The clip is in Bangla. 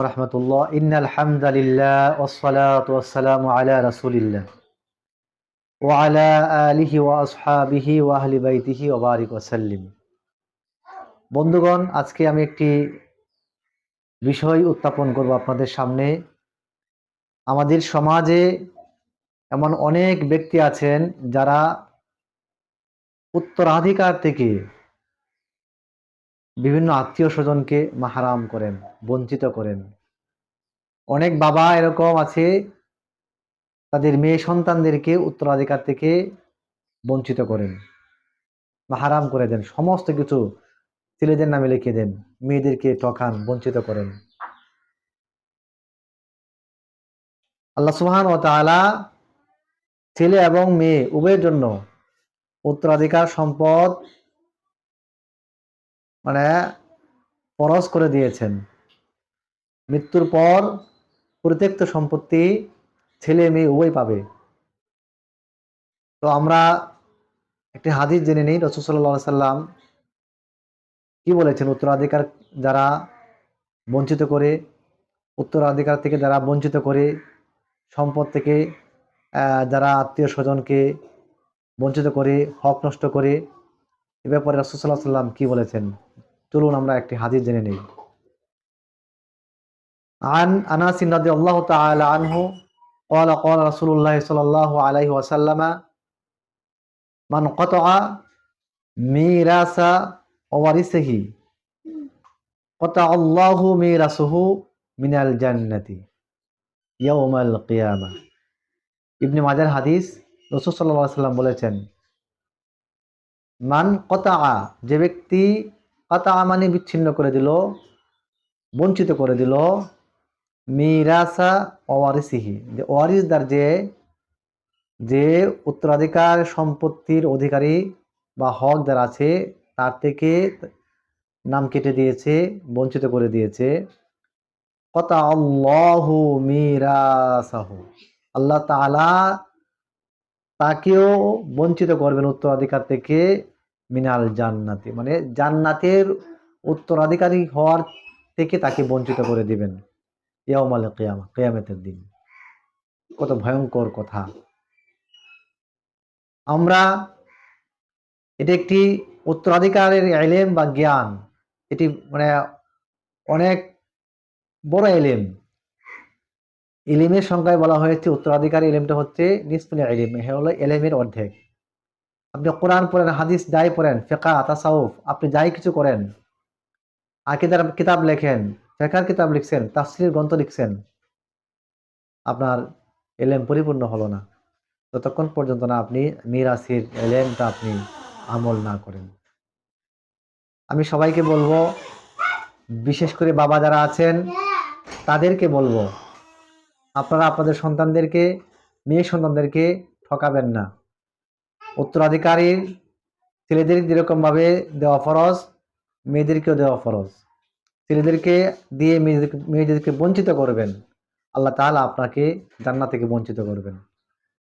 রহমতুল্লাহ আলা আলা আলিহি ওয়া আসহাবিহি বাইতিহি বন্ধুগণ, আজকে আমি একটি বিষয় উত্থাপন করব আপনাদের সামনে। আমাদের সমাজে এমন অনেক ব্যক্তি আছেন যারা উত্তরাধিকার থেকে বিভিন্ন আত্মীয় স্বজনকে মাহারাম করেন, বঞ্চিত করেন। অনেক বাবা এরকম আছে, তাদের মেয়ে সন্তানদেরকে উত্তরাধিকার থেকে বঞ্চিত করেন। মাহারাম করে দেন, সমস্ত কিছু ছেলেদের নামে লিখে দেন, মেয়েদেরকে ঠকান, বঞ্চিত করেন। আল্লাহ সুবহান ও তাআলা ছেলে এবং মেয়ে, উভয়ের জন্য উত্তরাধিকার সম্পদ মানে পরশ করে দিয়েছেন। মৃত্যুর পর প্রত্যেকটা সম্পত্তি ছেলে মেয়ে উভয় পাবে। তো আমরা একটি হাদিস জেনে নিই, রসুল সাল্লাহ সাল্লাম কি বলেছেন? উত্তরাধিকার যারা বঞ্চিত করে, উত্তরাধিকার থেকে যারা বঞ্চিত করে, সম্পদ থেকে যারা আত্মীয় স্বজনকে বঞ্চিত করে, হক নষ্ট করে এ ব্যাপারে রসুল্লাহ সাল্লাম কি বলেছেন চলুন আমরা একটি হাদিস জেনে নেই عن أنس رضي الله تعالى عنه قال قال رسول الله صلى الله عليه وسلم من قطع ميراث وورثه قطع الله ميراثه من الجنة يوم القيامة ইবনে মাজার হাদিস রসুল সাল্লাহ সাল্লাম বলেছেন মান কতা যে ব্যক্তি কতা মানে বিচ্ছিন্ন করে দিল, বঞ্চিত করে দিল, মিরাসা ওয়ারিসিহি, যে ওয়ারিসদার যে যে উত্তরাধিকার সম্পত্তির অধিকারী বা হক যারা আছে, তার থেকে নাম কেটে দিয়েছে, বঞ্চিত করে দিয়েছে। কতা আল্লাহু মিরাসাহু, আল্লাহ তাআলা তাকেও বঞ্চিত করবেন উত্তরাধিকার থেকে মিনাল জান্নাতি। মানে জান্নাতের উত্তরাধিকারী হওয়ার থেকে তাকে বঞ্চিত করে দিবেন ইয়ামাল কেয়ামা, কেয়ামতের দিন। কত ভয়ঙ্কর কথা। আমরা এটি একটি উত্তরাধিকারের এলেম বা জ্ঞান। এটি মানে অনেক বড় এলেম। ইলিমের সংখ্যায় বলা হয়েছে, উত্তরাধিকারী এলেমটা হচ্ছে নিসফুল এলিম হ্যাঁ হলো এলেমের অর্ধেক। আপনি কোরআন পড়েন, হাদিস যাই পড়েন ফেকা তাসাউফ, আপনি যাই কিছু করেন, আকিদার কিতাব লেখেন ফেকার কিতাব লিখছেন তাফসির গ্রন্থ লিখছেন, আপনার এলেম পরিপূর্ণ হলো না। ততক্ষণ পর্যন্ত না আপনি মিরাসির এলেমটা আপনি আমল না করেন। আমি সবাইকে বলব, বিশেষ করে বাবা যারা আছেন, তাদেরকে বলব আপনারা আপনাদের সন্তানদেরকে, মেয়ে সন্তানদেরকে ঠকাবেন না। উত্তরাধিকারীর ছেলেদের যেরকমভাবে দেওয়া ফরজ, মেয়েদেরকেও দেওয়া ফরজ। ছেলেদেরকে দিয়ে মেয়েদের মেয়েদেরকে বঞ্চিত করবেন। আল্লাহ তাহলে আপনাকে জান্নাত থেকে বঞ্চিত করবেন।